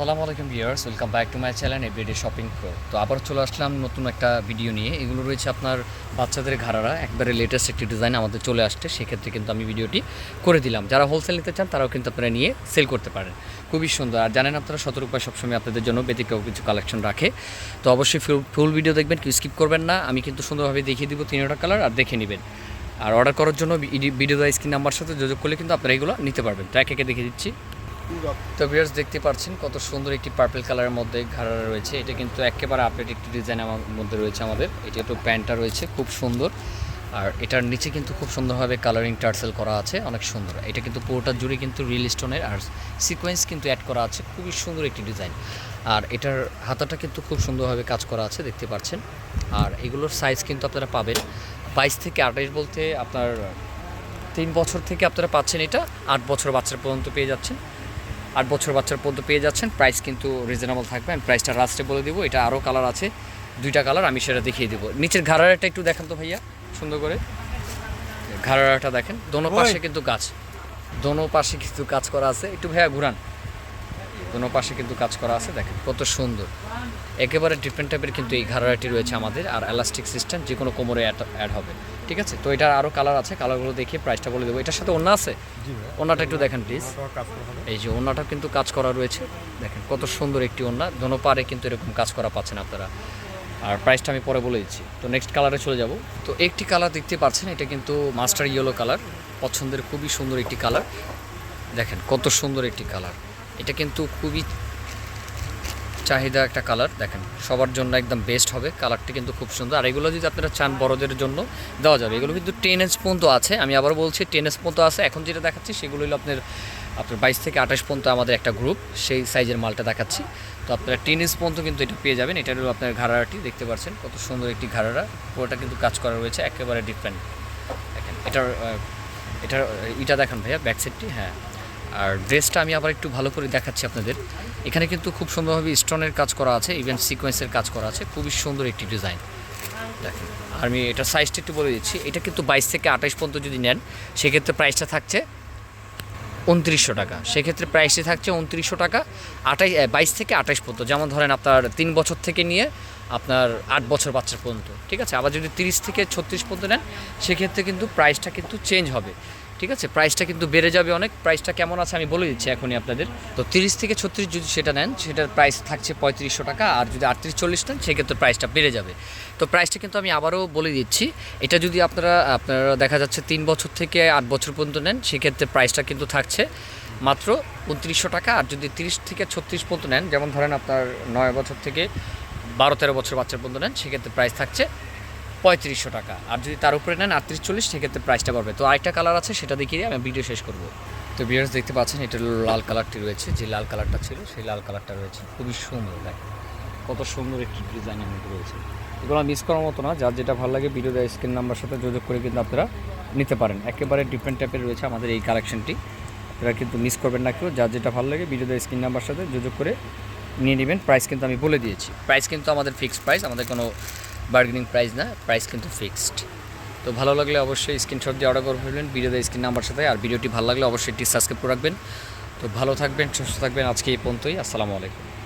আসসালামু আলাইকুম viewers, welcome back to my channel everyday shopping pro. তো আবার চলে আসলাম নতুন একটা ভিডিও নিয়ে। এগুলো রয়েছে আপনার বাচ্চাদের ঘাড়ারা। একবারে লেটেস্ট একটি ডিজাইন আমাদের চলে আসছে। সেক্ষেত্রে কিন্তু আমি ভিডিওটি করে দিলাম। যারা হোলসেল নিতে চান, তারাও কিন্তু আপনারা নিয়ে সেল করতে পারেন। খুবই সুন্দর। আর জানেন আপনারা সতেরো উপায় সবসময় আপনাদের জন্য ব্যতিক্রম কিছু কালেকশন রাখে। তো অবশ্যই ফুল ভিডিও দেখবেন, কেউ স্কিপ করবেন না। আমি কিন্তু সুন্দরভাবে দেখিয়ে দিব তিনটা কালার আর দেখে নেবেন। আর অর্ডার করার জন্য ভিডিও স্ক্রিন নাম্বার সাথে যোগাযোগ করলে কিন্তু আপনারা এগুলো নিতে পারবেন। তো একে একে দেখিয়ে দিচ্ছি। তো ভিউয়ার্স দেখতে পাচ্ছেন কত সুন্দর একটি পার্পল কালারের মধ্যে ঘাড়া রয়েছে। এটা কিন্তু একেবারে আপডেট একটি ডিজাইন আমার মধ্যে রয়েছে আমাদের। এটা একটু প্যান্টটা রয়েছে, খুব সুন্দর। আর এটার নিচে কিন্তু খুব সুন্দরভাবে কালারিং টার্সেল করা আছে, অনেক সুন্দর। এটা কিন্তু পুরোটা জুড়ে কিন্তু রিল স্টোনের আর সিকোয়েন্স কিন্তু অ্যাড করা আছে, খুবই সুন্দর একটি ডিজাইন আর এটার হাতাটা কিন্তু খুব সুন্দরভাবে কাজ করা আছে, দেখতে পাচ্ছেন। আর এগুলোর সাইজ কিন্তু আপনারা পাবেন বাইশ থেকে আঠাইশ বলতে আপনার তিন বছর থেকে আপনারা পাচ্ছেন এটা, আট বছর বাচ্চার পর্যন্ত পেয়ে যাচ্ছেন। আট বছর বাচ্চার পর্যন্ত পেয়ে যাচ্ছেন। প্রাইস কিন্তু রিজনেবল থাকবে। আমি প্রাইসটা লাস্টে বলে দেবো। এটা আরও কালার আছে। দুইটা কালার আমি সেটা দেখিয়ে দেবো। নিচের ঘাড়াটা একটু দেখান তো ভাইয়া সুন্দর করে। ঘাড়াটা দেখেন। দোনো পাশে কিন্তু গাছ। দোনো পাশে কিছু কাজ করা আছে। একটু ভাইয়া ঘুরান। দোনো পাশে কিন্তু কাজ করা আছে দেখেন কত সুন্দর। একেবারে ডিফারেন্ট টাইপের কিন্তু এই ঘাড়াটি রয়েছে আমাদের আর এলাস্টিক সিস্টেম যে কোনো কোমরে অ্যাড হবে। ঠিক আছে? তো এটার আরও কালার আছে কালারগুলো দেখিয়ে প্রাইসটা বলে দেবো। এটার সাথে অন্য আছে? ওনাটা একটু দেখেন প্লিজ এই যে ওনাটা কিন্তু কাজ করা রয়েছে। দেখেন কত সুন্দর একটি ওনা দোনো পারে কিন্তু এরকম কাজ করা পাচ্ছেন আপনারা। আর প্রাইসটা আমি পরে বলে দিচ্ছি। তো নেক্সট কালারে চলে যাব। তো একটি কালার দেখতে পাচ্ছেন এটা কিন্তু মাস্টার ইয়েলো কালার পছন্দের খুবই সুন্দর একটি কালার দেখেন কত সুন্দর একটি কালার এটা কিন্তু খুবই চাহিদা একটা কালার দেখেন। সবার জন্য একদম বেস্ট হবে কালারটি কিন্তু খুব সুন্দর। আর এগুলো যদি আপনারা চান বড়দের জন্য, দেওয়া যাবে। এগুলো কিন্তু টেন এজ পর্যন্ত আছে। আমি আবার বলছি টেন এজ পর্যন্ত আছে। এখন যেটা দেখাচ্ছি, সেগুলো হলো আপনার আপনার বাইশ থেকে আঠাশ পর্যন্ত আমাদের একটা গ্রুপ সেই সাইজের মালটা দেখাচ্ছি। তো আপনারা টেন এজ পর্যন্ত কিন্তু এটা পেয়ে যাবেন। এটা হলো আপনার ঘাড়াটি, দেখতে পাচ্ছেন কত সুন্দর একটি ঘাড়ারা। পুরোটা কিন্তু কাজ করা রয়েছে, একেবারে ডিফারেন্ট দেখেন, এটার এটার এটা দেখান ভাইয়া ব্যাক সাইডটি হ্যাঁ। আর ড্রেসটা আমি আবার একটু ভালো করে দেখাচ্ছি আপনাদের। এখানে কিন্তু খুব সুন্দরভাবে স্টোনের কাজ করা আছে ইভেন সিকোয়েন্সের কাজ করা আছে, খুবই সুন্দর একটি ডিজাইন দেখেন, আর আমি এটা সাইজটা একটু বলে দিচ্ছি, এটা কিন্তু বাইশ থেকে আঠাশ পর্যন্ত যদি নেন, সেক্ষেত্রে প্রাইসটা থাকছে উনত্রিশশো টাকা। সেক্ষেত্রে প্রাইসটি থাকছে উনত্রিশশো টাকা, আঠাশ বাইশ থেকে আঠাশ পর্যন্ত। যেমন ধরেন আপনার তিন বছর থেকে নিয়ে আপনার আট বছর বাচ্চার পর্যন্ত, ঠিক আছে? আবার যদি তিরিশ থেকে ছত্রিশ পর্যন্ত নেন, সেক্ষেত্রে কিন্তু প্রাইসটা কিন্তু চেঞ্জ হবে। ঠিক আছে? প্রাইসটা কিন্তু বেড়ে যাবে অনেক। প্রাইসটা কেমন আছে আমি বলে দিচ্ছি এখনই আপনাদের। তো তিরিশ থেকে ছত্রিশ যদি সেটা নেন, সেটার প্রাইস থাকছে পঁয়ত্রিশশো টাকা। আর যদি আটত্রিশ চল্লিশ নেন, সেক্ষেত্রে প্রাইসটা বেড়ে যাবে। তো প্রাইসটা কিন্তু আমি আবারও বলে দিচ্ছি। এটা যদি আপনারা আপনারা দেখা যাচ্ছে তিন বছর থেকে আট বছর পর্যন্ত নেন, সেক্ষেত্রে প্রাইসটা কিন্তু থাকছে মাত্র উনত্রিশশো টাকা। আর যদি তিরিশ থেকে ছত্রিশ পর্যন্ত নেন, যেমন ধরেন আপনার নয় বছর থেকে বারো তেরো বছর বাচ্চার পর্যন্ত নেন, সেক্ষেত্রে প্রাইস থাকছে পঁয়ত্রিশশো টাকা। আর যদি তার উপরে নেন আটত্রিশ চল্লিশ, সেক্ষেত্রে প্রাইসটা বাড়বে। তো আরেকটা কালার আছে, সেটা দেখিয়ে আমি ভিডিও শেষ করব। তো বিয়ার্স দেখতে পাচ্ছেন, এটা লাল কালারটি রয়েছে। যে লাল কালারটা ছিল, সেই লাল কালারটা রয়েছে। খুবই সুন্দর দেখেন কত সুন্দর একটি ডিজাইনের মধ্যে রয়েছে। এগুলো মিস করার মতো না, যার যেটা ভালো লাগে ভিডিও দেয় স্ক্রিন নাম্বার সাথে যোগাযোগ করে কিন্তু আপনারা নিতে পারেন। একেবারে ডিফারেন্ট টাইপের রয়েছে আমাদের এই কালেকশনটি আপনারা কিন্তু মিস করবেন না কেউ, যার যেটা ভালো লাগে ভিডিও দেয় স্ক্রিন নাম্বার সাথে যোগাযোগ করে নিয়ে নেবেন। প্রাইস কিন্তু আমি বলে দিয়েছি। প্রাইস কিন্তু আমাদের ফিক্সড প্রাইস আমাদের কোনো বার্গেনিং প্রাইস না, প্রাইস কিন্তু ফিক্সড। তো ভালো লাগলে অবশ্যই স্ক্রিনশট দিয়ে অর্ডার করে ফেলবেন ভিডিওতে স্ক্রিন নাম্বার সাথে, আর ভিডিওটি ভালো লাগলে অবশ্যই একটি সাবস্ক্রাইব করে রাখবেন। তো ভালো থাকবেন, সুস্থ থাকবেন, আজকে এই পর্যন্তই, আসসালামু আলাইকুম।